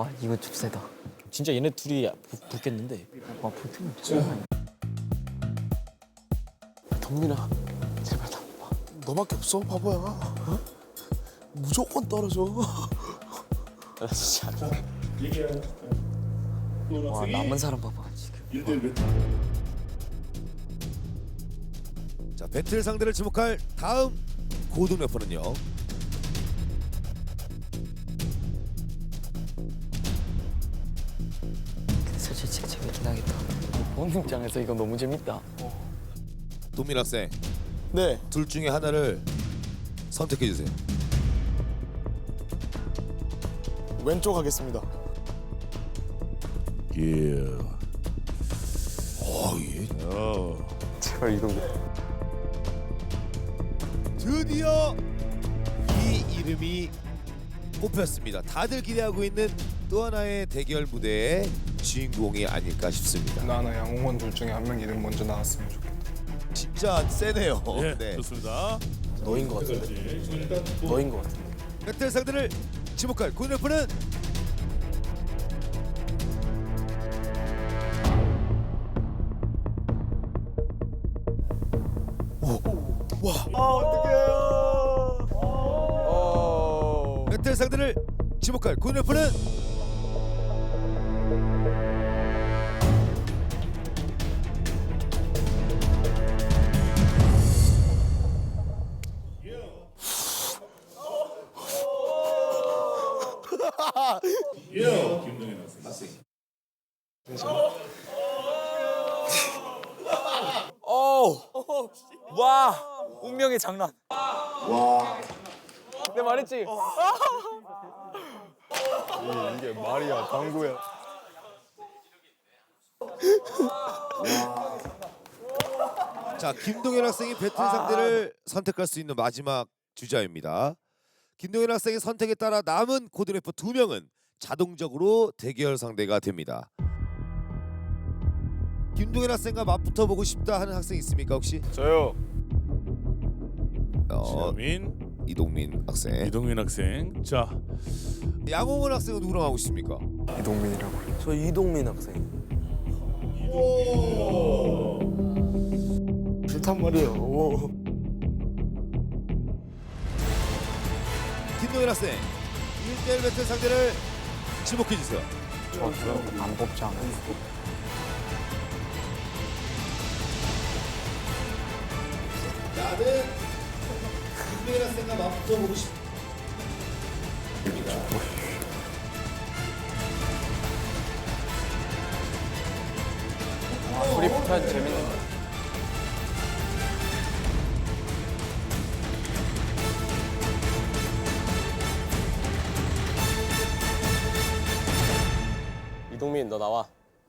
와 이거 좀 세다. 진짜 얘네 둘이 붙- 붙겠는데. 와 볼트는 진짜. 동민아 제발 다 봐. 너밖에 없어 바보야. 어? 무조건 떨어져. 나 진짜. 와 남은 사람 봐봐 지금. 자 배틀 상대를 지목할 다음 고등 래퍼는요. 재밌긴 하겠다. 보는 입장에서 이거 너무 재밌다. 동민 학생 네. 둘 중에 하나를 선택해 주세요. 왼쪽 하겠습니다. 예. 어, 예. 제발 이동. 드디어 이 이름이 뽑혔습니다. 다들 기대하고 있는 또 하나의 대결 무대의 주인공이 아닐까 싶습니다. 나나 양홍원 둘 중에 한 명 이름 먼저 나왔으면 좋겠다. 진짜 세네요. 예, 네. 좋습니다. 너인 것 같은데. 너인 것 같은데. 배틀 상대를 지목할 고등 래퍼는 배틀 상대를 지목할 와 운명의 장난. 와. 내 말했지. 이게 말이야, 방구야. 자 김동현 학생이 배틀 상대를 선택할 수 있는 마지막 주자입니다. 김동현 학생의 선택에 따라 남은 고등 래퍼 두 명은 자동적으로 대결 상대가 됩니다. 김동현 학생과 맞붙어 보고 싶다 하는 학생 있습니까 혹시? 저요. 어, 최민, 이동민 학생. 이동민 학생. 자, 양홍원 학생은 누구랑 하고 싶습니까? 이동민이라고. 저 이동민 학생. 좋단 말이에요. 오. 김동현 학생 1대1 배틀 상대를 지목해 주세요. 안 뽑지 않아요. 나는 김동현 학생과 맞붙어 보고 싶. 둘이 붙어야 재밌는 거. 너 나와.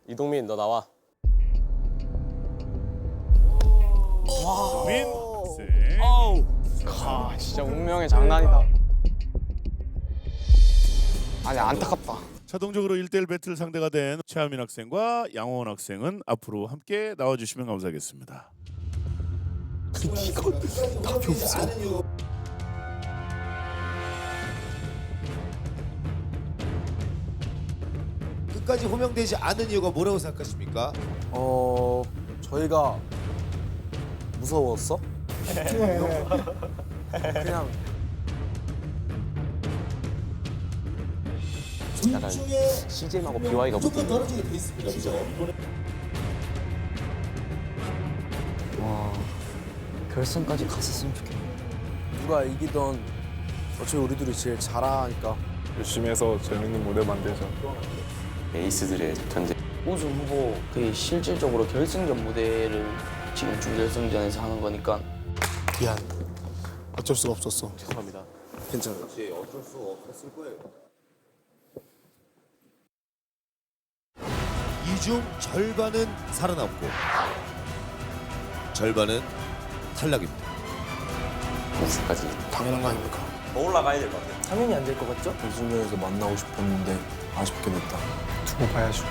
이동민 너 나와. 이동민 학생. 아 진짜 운명의 장난이다. 아니 안타깝다. 자동적으로 1대1 배틀 상대가 된 최하민 학생과 양호원 학생은 앞으로 함께 나와주시면 감사하겠습니다. 끝까지 호명되지 않은 이유가 뭐라고 생각하십니까? 어 저희가 무서웠어? 그냥 약간 CJ하고 BY가 거. 떨어지게 돼 있습니다. 그죠? 와 결승까지 갔었으면 좋겠네. 누가 이기던 어차피 우리 둘이 제일 잘하니까 열심히 해서 재밌는 무대 만들자. 에이스들의 전쟁 우승 후보 그 실질적으로 결승전 무대를 지금 준결승전에서 하는 거니까 미안. 어쩔 수가 없었어. 죄송합니다. 괜찮아. 어쩔 수 없었을 거예요. 이중 절반은 살아남고 절반은 탈락입니다. 우승까지 당연한 거 아닙니까? 더 올라가야 될 것 같아요. 당연히 안 될 것 같죠? 결승전에서 만나고 싶었는데 아쉽게 됐다. 두고 봐야죠.